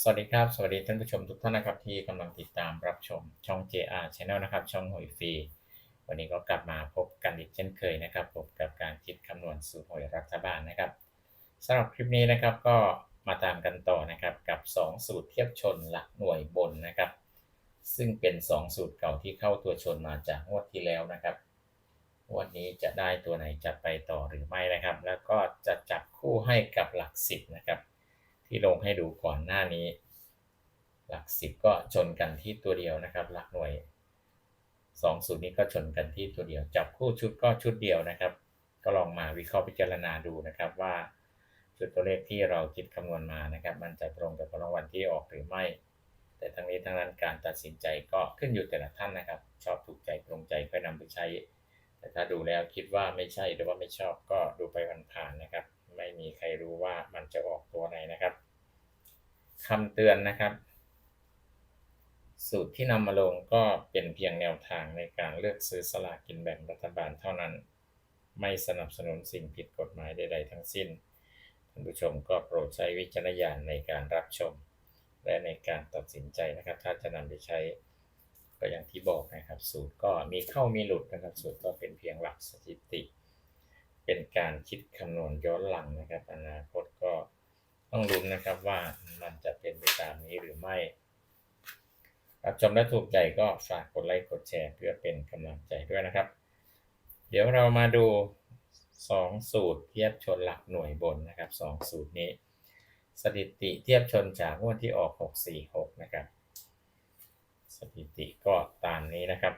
สวัสดีครับ สวัสดีท่านผู้ชมทุกท่านนะครับที่กำลังติดตามรับชมช่อง JR Channel นะครับ ช่องหวยฟรี วันนี้ก็กลับมาพบกันอีกเช่นเคยนะครับพบกับการคิดคำนวณสูตรหวยรัฐบาลนะครับสำหรับคลิปนี้นะครับก็มาตามกันต่อนะครับกับ 2 สูตรเทียบชนหลักหน่วยบนนะครับ ซึ่งเป็น 2 สูตรเก่าที่เข้าตัวชนมาจากงวดที่แล้วนะครับวันนี้จะได้ตัวไหนจะไปต่อหรือไม่นะครับ แล้วก็จะจับคู่ให้กับหลักสิบนะครับ ที่ลงให้ดูก่อนหน้านี้ หลักสิบก็ชนกันที่ตัวเดียวนะครับ หลักหน่วยสองสูตรนี้ก็ชนกันที่ตัวเดียว จับคู่ชุดก็ชุดเดียวนะครับ ก็ลองมาวิเคราะห์พิจารณาดูนะครับว่าชุดตัวเลขที่เราคิดคำนวณมานะครับ มันจะตรงกับผลรางวัลที่ออกหรือไม่ แต่ทั้งนี้ทั้งนั้นการตัดสินใจก็ขึ้นอยู่แต่ละท่านนะครับ ชอบถูกใจตรงใจค่อยนำไปใช้ แต่ถ้าดูแล้วคิดว่าไม่ใช่หรือว่าไม่ชอบก็ดูไปผ่านๆนะครับ ไม่มีใครรู้ว่ามันจะออกตัวไหนนะครับ คำเตือนนะครับ สูตรที่นำมาลงก็เป็นเพียงแนวทางในการเลือกซื้อสลากกินแบ่งรัฐบาลเท่านั้น ไม่สนับสนุนสิ่งผิดกฎหมายใด ๆ ทั้งสิ้น ท่านผู้ชมก็โปรดใช้วิจารณญาณในการรับชม และในการตัดสินใจนะครับ ถ้าจะนำไปใช้ก็อย่างที่บอกนะครับ สูตรก็มีเข้ามีหลุดนะครับ สูตรก็เป็นเพียงหลักสถิติ เป็นการคิดคำนวณย้อนหลังนะครับ อนาคตก็ ต้องลุ้นนะครับว่ามันจะเป็นไปตามนี้หรือไม่รับชมและถูกใจก็ฝากกดไลค์กดแชร์เพื่อเป็นกำลังใจด้วยนะครับ เดี๋ยวเรามาดู 2 สูตรเทียบชนหลักหน่วยบนนะครับ 2 สูตรนี้ สถิติเทียบชนจากงวดที่ออก 646 นะครับ สถิติก็ตามนี้นะครับ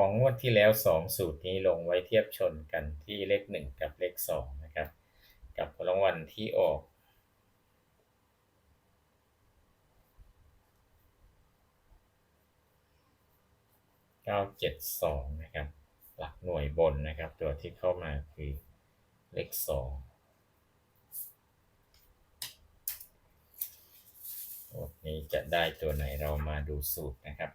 ของงวดที่แล้ว 2 สูตรนี้ลงไว้เทียบชนกันที่เลข 1 กับเลข 2 นะครับ กับรางวัลที่ออก 972 นะครับ หลักหน่วยบนนะครับ ตัวที่เข้ามาคือเลข2วันนี้จะได้ตัวไหนเรามาดูสูตรนะครับ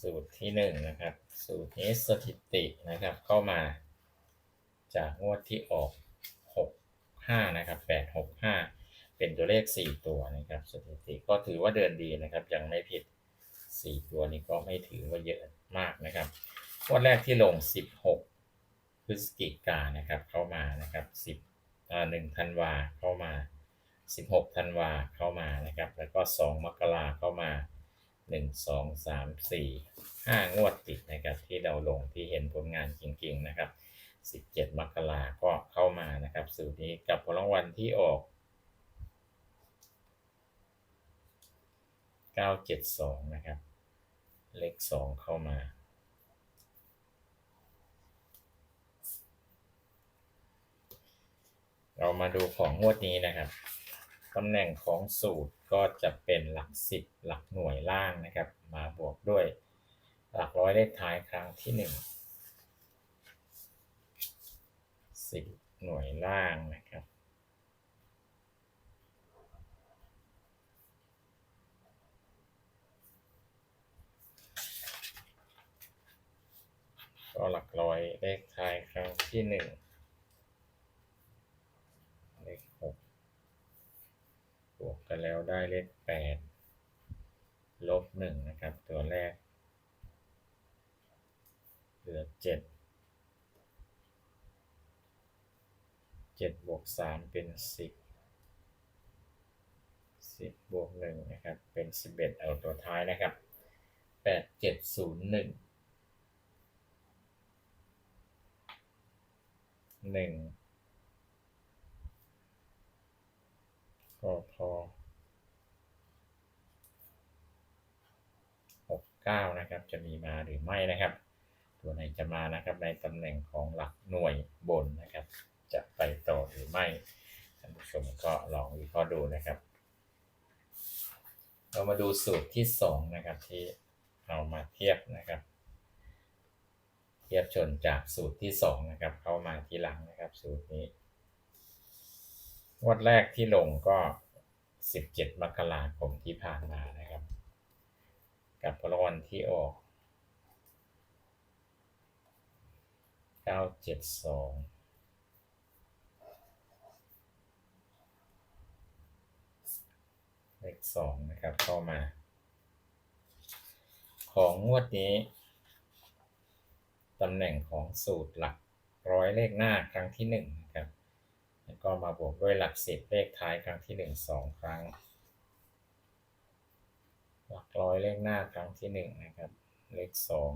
สูตรที่หนึ่งนะครับ สูตรนี้สถิตินะครับ เข้ามาจากงวดที่ออก 65 นะครับ 865 เป็นตัวเลข 4 ตัวนะครับ สถิติก็ถือว่าเดินดีนะครับ ยังไม่ผิด 4 ตัวนี้ก็ไม่ถือว่าเยอะมากนะครับงวดแรกที่ลง 16 พฤศจิกานนะครับ เข้ามานะครับ 10อ่า1ธันวาเข้ามา 16 ธันวาเข้ามานะครับ แล้วก็ 2 มกราเข้ามา 1 2 3 4 5งสามสี่ห้างวดติดนะครับที่เราลงที่เห็นผลงานจริงๆนะครับ17มกราก็เข้ามานะครับสูตรนี้กับผลรางวัลที่ออก972นะครับ เลข2เข้ามาเรามาดูของงวดนี้นะครับ ตำแหน่งของสูตร ก็จะเป็นหลัก 10 หลักหน่วยล่างนะครับ มาบวกด้วยหลักร้อยเลขท้ายครั้งที่ 1 10 หน่วยล่างนะครับก็หลักร้อยเลขท้ายครั้งที่ 1 บวกกันแล้วได้เลขแปดลบหนึ่งนะครับ ตัวแรก เหลือเจ็ดเจ็ดบวกสามเป็นสิบสิบบวกหนึ่งนะครับ เป็นสิบเอ็ดเอาตัวท้ายนะครับแปดเจ็ดศูนย์หนึ่งหนึ่งก็พอ หกเก้านะครับ จะมีมาหรือไม่นะครับ ตัวไหนจะมานะครับ ในตำแหน่งของหลักหน่วยบนนะครับ จะไปต่อหรือไม่ท่านผู้ชมก็ลองวิเคราะห์ดูนะครับ เรามาดูสูตรที่สองนะครับ ที่เอามาเทียบนะครับ เทียบชนจากสูตรที่สองนะครับ เข้ามาทีหลังนะครับ สูตรนี้งวดแรกที่ลงก็ 17 มกราคมที่ผ่านมานะครับ กับรางวัลที่ออกเก้าเจ็ดสองเลขสองนะครับเข้ามา ของงวดนี้ตำแหน่งของสูตรหลักร้อยเลขหน้าครั้งที่1นะครับ แล้วก็มาบวกด้วยหลักสิบเลขท้ายครั้งที่ 1 2 ครั้ง หลักร้อยเลขหน้าครั้งที่หนึ่งนะครับ เลขสอง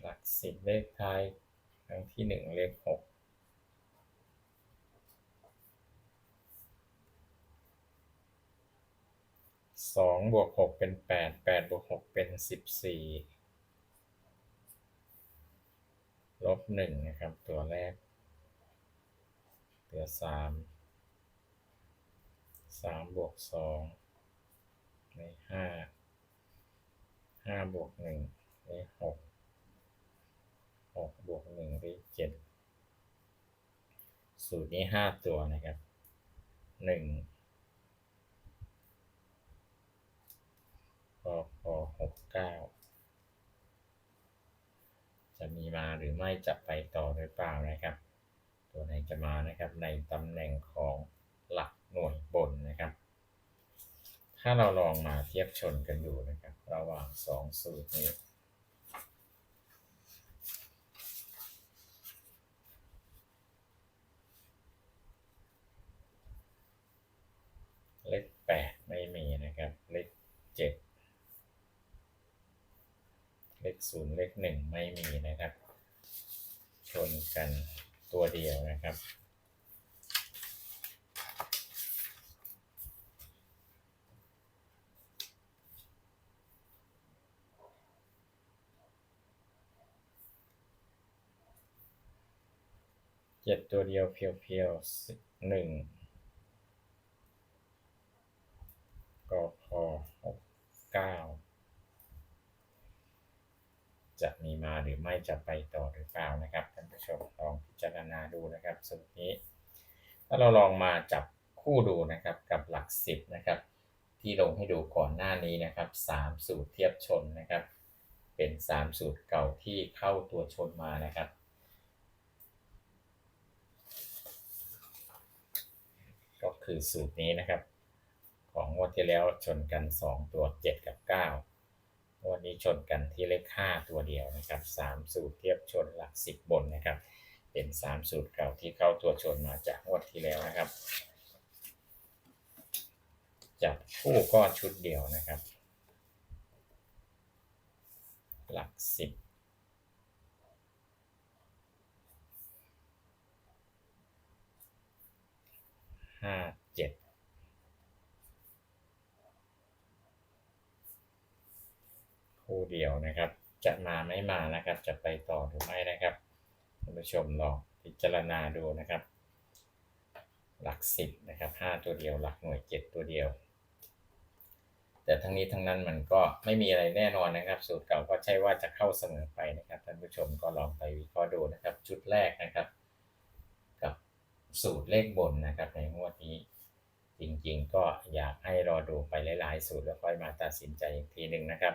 หลักสิบเลขท้ายครั้งที่หนึ่งเลขหกสองบวกหกเป็นแปดแปดบวกหกเป็นสิบสี่ลบหนึ่งนะครับ ตัวแรก ตัวสาม สามบวกสองในห้าห้าบวกหนึ่งในหกหกบวกหนึ่งได้เจ็ดสูตรนี้ห้าตัวนะครับหนึ่งพอพอหกเก้าจะมีมาหรือไม่จะไปต่อหรือเปล่านะครับ ตัวไหนจะมานะครับในตำแหน่งของหลัก หน่วยบนนะครับ ถ้าเราลองมาเทียบชนกันดูนะครับ ระหว่างสองสูตรนี้เลขแปดไม่มีนะครับ เลขเจ็ดเลขศูนย์เลขหนึ่งไม่มีนะครับ ชนกันตัวเดียวนะครับ จ็ดตัวเดียวเพียวๆสิบหนึ่งก็พอหกเก้าจะมีมาหรือไม่จะไปต่อหรือเปล่านะครับท่านผู้ชมลองพิจารณาดูนะครับสูตรนี้ถ้าเราลองมาจับคู่ดูนะครับกับหลักสิบนะครับ ที่ลงให้ดูก่อนหน้านี้นะครับสามสูตรเทียบชนนะครับ เป็นสามสูตรเก่าที่เข้าตัวชนมานะครับ ก็ คือสูตรนี้นะครับ ของงวดที่แล้วชนกัน 2 ตัว 7 กับ9งวดนี้ชนกันที่เลข 5 ตัวเดียวนะครับ 3 สูตรเทียบชนหลัก 10 บนนะครับ เป็น 3 สูตรเก่าที่เข้าตัวชนมาจากงวดที่แล้วนะครับ จับคู่ก็ชุดเดียวนะครับ หลัก 10ห้าเจ็ด คู่เดียวนะครับ จะมาไม่มานะครับ จะไปต่อหรือไม่นะครับท่านผู้ชมลองพิจารณาดูนะครับ หลักสิบนะครับห้าตัวเดียว หลักหน่วยเจ็ดตัวเดียว แต่ทั้งนี้ทั้งนั้นมันก็ไม่มีอะไรแน่นอนนะครับ สูตรเก่าก็ใช่ว่าจะเข้าเสมอไปนะครับท่านผู้ชมก็ลองไปวิเคราะห์ดูนะครับ ชุดแรกนะครับ กับสูตรเลขบนนะครับในงวดนี้จริงๆ ก็อยากให้รอดูไปหลายๆ สูตรแล้วค่อยมาตัดสินใจอีกทีหนึ่งนะครับ